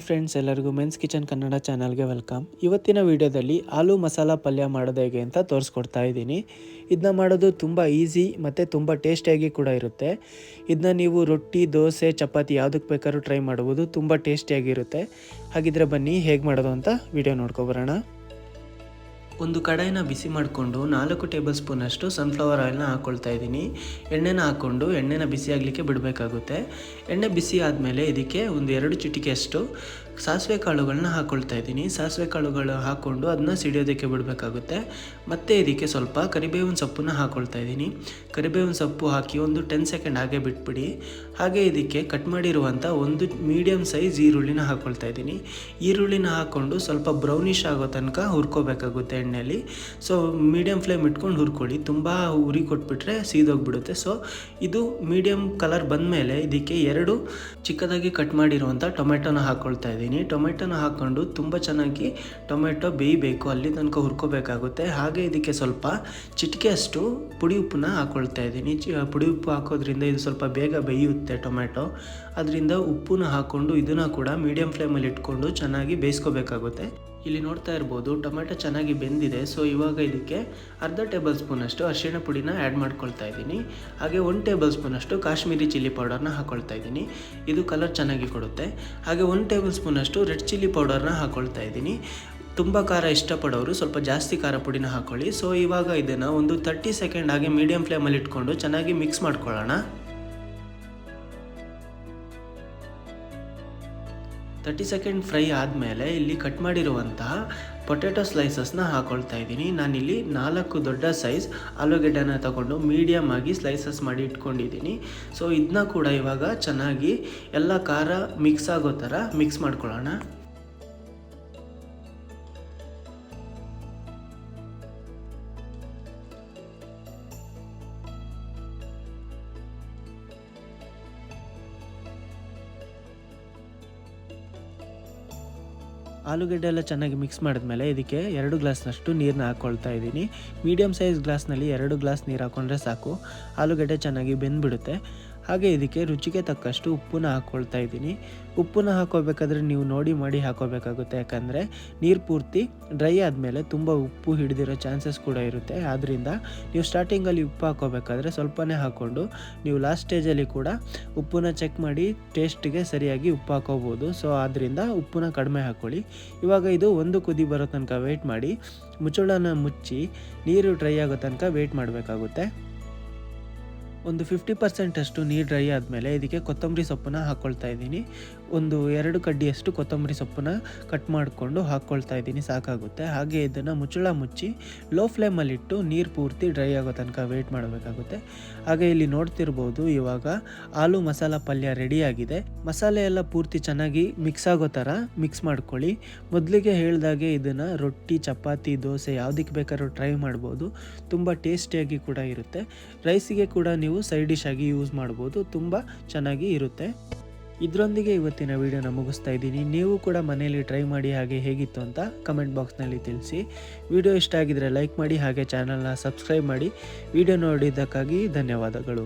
Hi friends ಎಲ್ಲರಿಗೂ men's kitchen Kannada ಚಾನಲ್ಗೆ welcome ಇವತ್ತಿನ ವಿಡಿಯೋದಲ್ಲಿ ಆಲೂ ಮಸಾಲ ಪಲ್ಯ ಮಾಡೋದು ಹೇಗೆ ಅಂತ ತೋರಿಸ್ಕೊಡ್ತಾ ಇದ್ದೀನಿ. ಇದನ್ನ ಮಾಡೋದು ತುಂಬ ಈಸಿ ಮತ್ತು ತುಂಬ ಟೇಸ್ಟಿಯಾಗಿ ಕೂಡ ಇರುತ್ತೆ. ಇದನ್ನ ನೀವು ರೊಟ್ಟಿ, ದೋಸೆ, ಚಪಾತಿ ಯಾವುದಕ್ಕೆ ಬೇಕಾದ್ರೂ ಟ್ರೈ ಮಾಡ್ಬೋದು, ತುಂಬ ಟೇಸ್ಟಿಯಾಗಿರುತ್ತೆ ಹಾಗಿದ್ರೆ ಬನ್ನಿ ಹೇಗೆ ಮಾಡೋದು ಅಂತ ವಿಡಿಯೋ ನೋಡ್ಕೊಬರೋಣ ಒಂದು ಕಡಾಯಿನ ಬಿಸಿ ಮಾಡಿಕೊಂಡು ನಾಲ್ಕು ಟೇಬಲ್ ಸ್ಪೂನಷ್ಟು ಸನ್ಫ್ಲವರ್ ಆಯಿಲ್ನ ಹಾಕ್ಕೊಳ್ತಾ ಇದ್ದೀನಿ. ಎಣ್ಣೆನ ಹಾಕ್ಕೊಂಡು ಎಣ್ಣೆನ ಬಿಸಿ ಆಗಲಿಕ್ಕೆ ಬಿಡಬೇಕಾಗುತ್ತೆ. ಎಣ್ಣೆ ಬಿಸಿ ಆದಮೇಲೆ ಇದಕ್ಕೆ ಒಂದು ಎರಡು ಚಿಟಿಕೆಯಷ್ಟು ಸಾಸಿವೆ ಕಾಳುಗಳನ್ನ ಹಾಕ್ಕೊಳ್ತಾ ಇದ್ದೀನಿ. ಸಾಸಿವೆ ಕಾಳುಗಳು ಹಾಕ್ಕೊಂಡು ಅದನ್ನ ಸಿಡಿಯೋದಕ್ಕೆ ಬಿಡಬೇಕಾಗುತ್ತೆ. ಮತ್ತು ಇದಕ್ಕೆ ಸ್ವಲ್ಪ ಕರಿಬೇವಿನ ಸೊಪ್ಪನ್ನ ಹಾಕ್ಕೊಳ್ತಾ ಇದ್ದೀನಿ. ಕರಿಬೇವಿನ ಸೊಪ್ಪು ಹಾಕಿ ಒಂದು ಟೆನ್ ಸೆಕೆಂಡ್ ಹಾಗೆ ಬಿಟ್ಬಿಡಿ. ಹಾಗೆ ಇದಕ್ಕೆ ಕಟ್ ಮಾಡಿರುವಂಥ ಒಂದು ಮೀಡಿಯಮ್ ಸೈಜ್ ಈರುಳ್ಳಿನ ಹಾಕ್ಕೊಳ್ತಾ ಇದ್ದೀನಿ. ಈರುಳ್ಳಿನ ಹಾಕ್ಕೊಂಡು ಸ್ವಲ್ಪ ಬ್ರೌನಿಷ್ ಆಗೋ ತನಕ ಹುರ್ಕೋಬೇಕಾಗುತ್ತೆ ಎಣ್ಣೆಯಲ್ಲಿ ಸೊ ಮೀಡಿಯಮ್ ಫ್ಲೇಮ್ ಇಟ್ಕೊಂಡು ಹುರ್ಕೊಳ್ಳಿ. ತುಂಬ ಉರಿ ಕೊಟ್ಬಿಟ್ರೆ ಸೀದೋಗ್ಬಿಡುತ್ತೆ. ಸೊ ಇದು ಮೀಡಿಯಮ್ ಕಲರ್ ಬಂದಮೇಲೆ ಇದಕ್ಕೆ ಎರಡು ಚಿಕ್ಕದಾಗಿ ಕಟ್ ಮಾಡಿರುವಂಥ ಟೊಮೆಟೊನ ಹಾಕ್ಕೊಳ್ತಾ ಇದ್ದೀನಿ. ಟೊಮೆಟೊನ ಹಾಕ್ಕೊಂಡು ತುಂಬ ಚೆನ್ನಾಗಿ ಟೊಮೆಟೊ ಬೇಯಬೇಕು. ಅಲ್ಲಿ ತನಕ ಹುರ್ಕೋಬೇಕಾಗುತ್ತೆ. ಹಾಗೆ ಇದಕ್ಕೆ ಸ್ವಲ್ಪ ಚಿಟಿಕೆಯಷ್ಟು ಪುಡಿ ಉಪ್ಪನ್ನ ಹಾಕ್ಕೊಳ್ತಾ ಇದ್ದೀನಿ. ಪುಡಿ ಉಪ್ಪು ಹಾಕೋದ್ರಿಂದ ಇದು ಸ್ವಲ್ಪ ಬೇಗ ಬೇಯುತ್ತೆ ಟೊಮೆಟೊ. ಅದರಿಂದ ಉಪ್ಪನ್ನ ಹಾಕ್ಕೊಂಡು ಇದನ್ನು ಕೂಡ ಮೀಡಿಯಮ್ ಫ್ಲೇಮಲ್ಲಿ ಇಟ್ಕೊಂಡು ಚೆನ್ನಾಗಿ ಬೇಯಿಸ್ಕೋಬೇಕಾಗುತ್ತೆ. ಇಲ್ಲಿ ನೋಡ್ತಾ ಇರ್ಬೋದು, ಟೊಮೆಟೊ ಚೆನ್ನಾಗಿ ಬೆಂದಿದೆ. ಸೊ ಇವಾಗ ಇದಕ್ಕೆ ಅರ್ಧ ಟೇಬಲ್ ಸ್ಪೂನಷ್ಟು ಅರಿಶಿಣ ಪುಡಿನ ಆ್ಯಡ್ ಮಾಡ್ಕೊಳ್ತಾ ಇದ್ದೀನಿ. ಹಾಗೆ ಒನ್ ಟೇಬಲ್ ಸ್ಪೂನಷ್ಟು ಕಾಶ್ಮೀರಿ ಚಿಲ್ಲಿ ಪೌಡರ್ನ ಹಾಕ್ಕೊಳ್ತಾ ಇದ್ದೀನಿ. ಇದು ಕಲರ್ ಚೆನ್ನಾಗಿ ಕೊಡುತ್ತೆ. ಹಾಗೆ ಒನ್ ಟೇಬಲ್ ಸ್ಪೂನಷ್ಟು ರೆಡ್ ಚಿಲ್ಲಿ ಪೌಡರ್ನ ಹಾಕ್ಕೊಳ್ತಾ ಇದ್ದೀನಿ. ತುಂಬ ಖಾರ ಇಷ್ಟಪಡೋರು ಸ್ವಲ್ಪ ಜಾಸ್ತಿ ಖಾರ ಪುಡಿನ ಹಾಕ್ಕೊಳ್ಳಿ ಸೊ ಇವಾಗ ಇದನ್ನು ಒಂದು ತರ್ಟಿ ಸೆಕೆಂಡ್ ಹಾಗೆ ಮೀಡಿಯಮ್ ಫ್ಲೇಮಲ್ಲಿ ಇಟ್ಕೊಂಡು ಚೆನ್ನಾಗಿ ಮಿಕ್ಸ್ ಮಾಡ್ಕೊಳ್ಳೋಣ. ತರ್ಟಿ ಸೆಕೆಂಡ್ ಫ್ರೈ ಆದಮೇಲೆ ಇಲ್ಲಿ ಕಟ್ ಮಾಡಿರುವಂತಹ ಪೊಟ್ಯಾಟೊ ಸ್ಲೈಸಸ್ನ ಹಾಕೊಳ್ತಾ ಇದ್ದೀನಿ. ನಾನಿಲ್ಲಿ ನಾಲ್ಕು ದೊಡ್ಡ ಸೈಜ್ ಆಲೂಗೆಡ್ಡೆನ ತಗೊಂಡು ಮೀಡಿಯಮ್ ಆಗಿ ಸ್ಲೈಸಸ್ ಮಾಡಿ ಇಟ್ಕೊಂಡಿದ್ದೀನಿ. ಸೊ ಇದನ್ನ ಕೂಡ ಇವಾಗ ಚೆನ್ನಾಗಿ ಎಲ್ಲ ಖಾರ ಮಿಕ್ಸ್ ಆಗೋ ಥರ ಮಿಕ್ಸ್ ಮಾಡ್ಕೊಳ್ಳೋಣ. ಆಲೂಗಡ್ಡೆ ಎಲ್ಲ ಚೆನ್ನಾಗಿ ಮಿಕ್ಸ್ ಮಾಡಿದ್ಮೇಲೆ ಇದಕ್ಕೆ ಎರಡು ಗ್ಲಾಸ್ನಷ್ಟು ನೀರನ್ನ ಹಾಕ್ಕೊಳ್ತಾ ಇದ್ದೀನಿ. ಮೀಡಿಯಮ್ ಸೈಜ್ ಗ್ಲಾಸ್ನಲ್ಲಿ ಎರಡು ಗ್ಲಾಸ್ ನೀರು ಹಾಕ್ಕೊಂಡ್ರೆ ಸಾಕು. ಆಲೂಗಡ್ಡೆ ಚೆನ್ನಾಗಿ ಬೆಂದ್ಬಿಡುತ್ತೆ. ಹಾಗೆ ಇದಕ್ಕೆ ರುಚಿಗೆ ತಕ್ಕಷ್ಟು ಉಪ್ಪನ್ನ ಹಾಕ್ಕೊಳ್ತಾ ಇದ್ದೀನಿ. ಉಪ್ಪನ್ನ ಹಾಕೋಬೇಕಾದ್ರೆ ನೀವು ನೋಡಿ ಮಾಡಿ ಹಾಕೋಬೇಕಾಗುತ್ತೆ. ಯಾಕಂದರೆ ನೀರು ಪೂರ್ತಿ ಡ್ರೈ ಆದಮೇಲೆ ತುಂಬ ಉಪ್ಪು ಹಿಡಿದಿರೋ ಚಾನ್ಸಸ್ ಕೂಡ ಇರುತ್ತೆ. ಆದ್ದರಿಂದ ನೀವು ಸ್ಟಾರ್ಟಿಂಗಲ್ಲಿ ಉಪ್ಪು ಹಾಕೋಬೇಕಾದ್ರೆ ಸ್ವಲ್ಪನೇ ಹಾಕ್ಕೊಂಡು ನೀವು ಲಾಸ್ಟ್ ಸ್ಟೇಜಲ್ಲಿ ಕೂಡ ಉಪ್ಪನ್ನ ಚೆಕ್ ಮಾಡಿ ಟೇಸ್ಟ್ಗೆ ಸರಿಯಾಗಿ ಉಪ್ಪು ಹಾಕೋಬೋದು. ಸೊ ಆದ್ದರಿಂದ ಉಪ್ಪನ್ನ ಕಡಿಮೆ ಹಾಕ್ಕೊಳ್ಳಿ ಇವಾಗ ಇದು ಒಂದು ಕುದಿ ಬರೋ ತನಕ ವೆಯ್ಟ್ ಮಾಡಿ. ಮುಚ್ಚಳನ ಮುಚ್ಚಿ ನೀರು ಡ್ರೈ ಆಗೋ ತನಕ ವೆಯ್ಟ್ ಮಾಡಬೇಕಾಗುತ್ತೆ. ಒಂದು ಫಿಫ್ಟಿ ಪರ್ಸೆಂಟಷ್ಟು ನೀರು ಡ್ರೈ ಆದಮೇಲೆ ಇದಕ್ಕೆ ಕೊತ್ತಂಬರಿ ಸೊಪ್ಪನ್ನ ಹಾಕ್ಕೊಳ್ತಾ ಇದ್ದೀನಿ. ಒಂದು ಎರಡು ಕಡ್ಡಿಯಷ್ಟು ಕೊತ್ತಂಬರಿ ಸೊಪ್ಪನ್ನ ಕಟ್ ಮಾಡಿಕೊಂಡು ಹಾಕ್ಕೊಳ್ತಾ ಇದ್ದೀನಿ, ಸಾಕಾಗುತ್ತೆ. ಹಾಗೆ ಇದನ್ನು ಮುಚ್ಚಳ ಮುಚ್ಚಿ ಲೋ ಫ್ಲೇಮಲ್ಲಿಟ್ಟು ನೀರು ಪೂರ್ತಿ ಡ್ರೈ ಆಗೋ ತನಕ ವೇಟ್ ಮಾಡಬೇಕಾಗುತ್ತೆ. ಹಾಗೆ ಇಲ್ಲಿ ನೋಡ್ತಿರ್ಬೋದು ಇವಾಗ ಆಲೂ ಮಸಾಲ ಪಲ್ಯ ರೆಡಿಯಾಗಿದೆ ಮಸಾಲೆ ಎಲ್ಲ ಪೂರ್ತಿ ಚೆನ್ನಾಗಿ ಮಿಕ್ಸ್ ಆಗೋ ಥರ ಮಿಕ್ಸ್ ಮಾಡ್ಕೊಳ್ಳಿ. ಮೊದಲಿಗೆ ಹೇಳಿದಾಗೆ ಇದನ್ನು ರೊಟ್ಟಿ, ಚಪಾತಿ, ದೋಸೆ ಯಾವುದಕ್ಕೆ ಬೇಕಾದ್ರೂ ಟ್ರೈ ಮಾಡ್ಬೋದು. ತುಂಬ ಟೇಸ್ಟಿಯಾಗಿ ಕೂಡ ಇರುತ್ತೆ. ರೈಸಿಗೆ ಕೂಡ ನೀವು ಸೈಡ್ ಡಿಶ್ ಆಗಿ ಯೂಸ್ ಮಾಡ್ಬೋದು. ತುಂಬ ಚೆನ್ನಾಗಿ ಇರುತ್ತೆ. ಇದರೊಂದಿಗೆ ಇವತ್ತಿನ ವಿಡಿಯೋನ ಮುಗಿಸ್ತಾ ಇದ್ದೀನಿ. ನೀವು ಕೂಡ ಮನೆಯಲ್ಲಿ ಟ್ರೈ ಮಾಡಿ ಹಾಗೆ ಹೇಗಿತ್ತು ಅಂತ ಕಮೆಂಟ್ ಬಾಕ್ಸ್ನಲ್ಲಿ ತಿಳಿಸಿ. ವಿಡಿಯೋ ಇಷ್ಟ ಆಗಿದ್ರೆ ಲೈಕ್ ಮಾಡಿ ಹಾಗೆ ಚಾನಲ್ನ ಸಬ್ಸ್ಕ್ರೈಬ್ ಮಾಡಿ. ವಿಡಿಯೋ ನೋಡಿದ್ದಕ್ಕಾಗಿ ಧನ್ಯವಾದಗಳು.